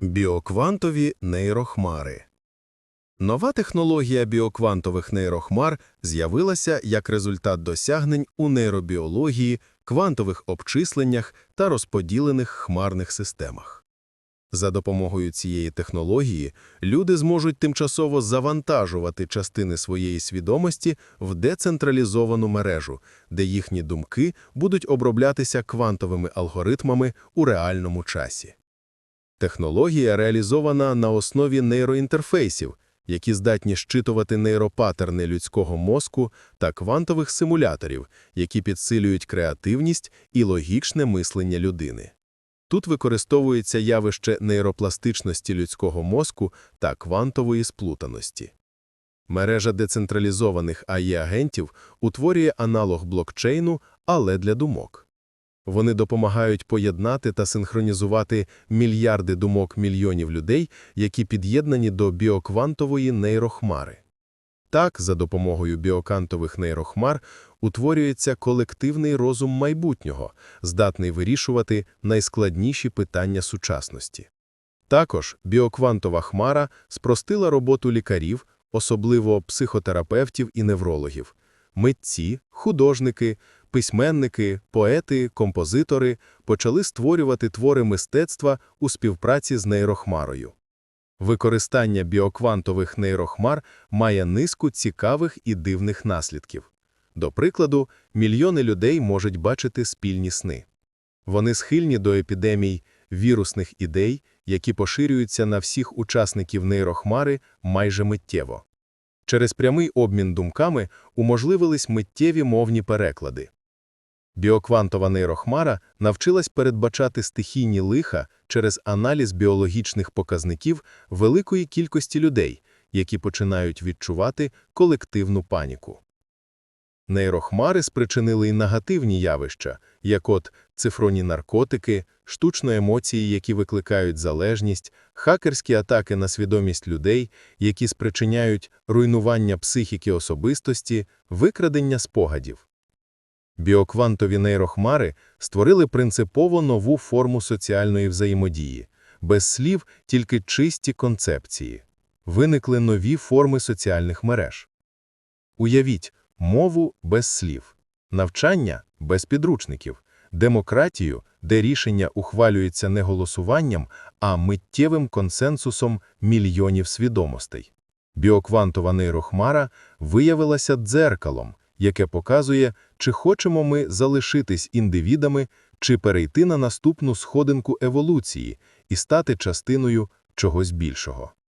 Біоквантові нейрохмари Нова технологія біоквантових нейрохмар з'явилася як результат досягнень у нейробіології, квантових обчисленнях та розподілених хмарних системах. За допомогою цієї технології люди зможуть тимчасово завантажувати частини своєї свідомості в децентралізовану мережу, де їхні думки будуть оброблятися квантовими алгоритмами у реальному часі. Технологія реалізована на основі нейроінтерфейсів, які здатні щитувати нейропатерни людського мозку та квантових симуляторів, які підсилюють креативність і логічне мислення людини. Тут використовується явище нейропластичності людського мозку та квантової сплутаності. Мережа децентралізованих АІ-агентів утворює аналог блокчейну, але для думок. Вони допомагають поєднати та синхронізувати мільярди думок мільйонів людей, які під'єднані до біоквантової нейрохмари. Так, за допомогою біокантових нейрохмар утворюється колективний розум майбутнього, здатний вирішувати найскладніші питання сучасності. Також біоквантова хмара спростила роботу лікарів, особливо психотерапевтів і неврологів. Митці, художники, письменники, поети, композитори почали створювати твори мистецтва у співпраці з нейрохмарою. Використання біоквантових нейрохмар має низку цікавих і дивних наслідків. До прикладу, мільйони людей можуть бачити спільні сни. Вони схильні до епідемій вірусних ідей, які поширюються на всіх учасників нейрохмари майже миттєво. Через прямий обмін думками уможливились миттєві мовні переклади. Біоквантова нейрохмара навчилась передбачати стихійні лиха через аналіз біологічних показників великої кількості людей, які починають відчувати колективну паніку. Нейрохмари спричинили й негативні явища, як от цифроні наркотики, штучно емоції, які викликають залежність, хакерські атаки на свідомість людей, які спричиняють руйнування психіки особистості, викрадення спогадів. Біоквантові нейрохмари створили принципово нову форму соціальної взаємодії, без слів тільки чисті концепції. Виникли нові форми соціальних мереж. Уявіть, мову без слів, навчання без підручників, демократію, де рішення ухвалюється не голосуванням, а миттєвим консенсусом мільйонів свідомостей. Біоквантова нейрохмара виявилася дзеркалом, яке показує, чи хочемо ми залишитись індивідами, чи перейти на наступну сходинку еволюції і стати частиною чогось більшого.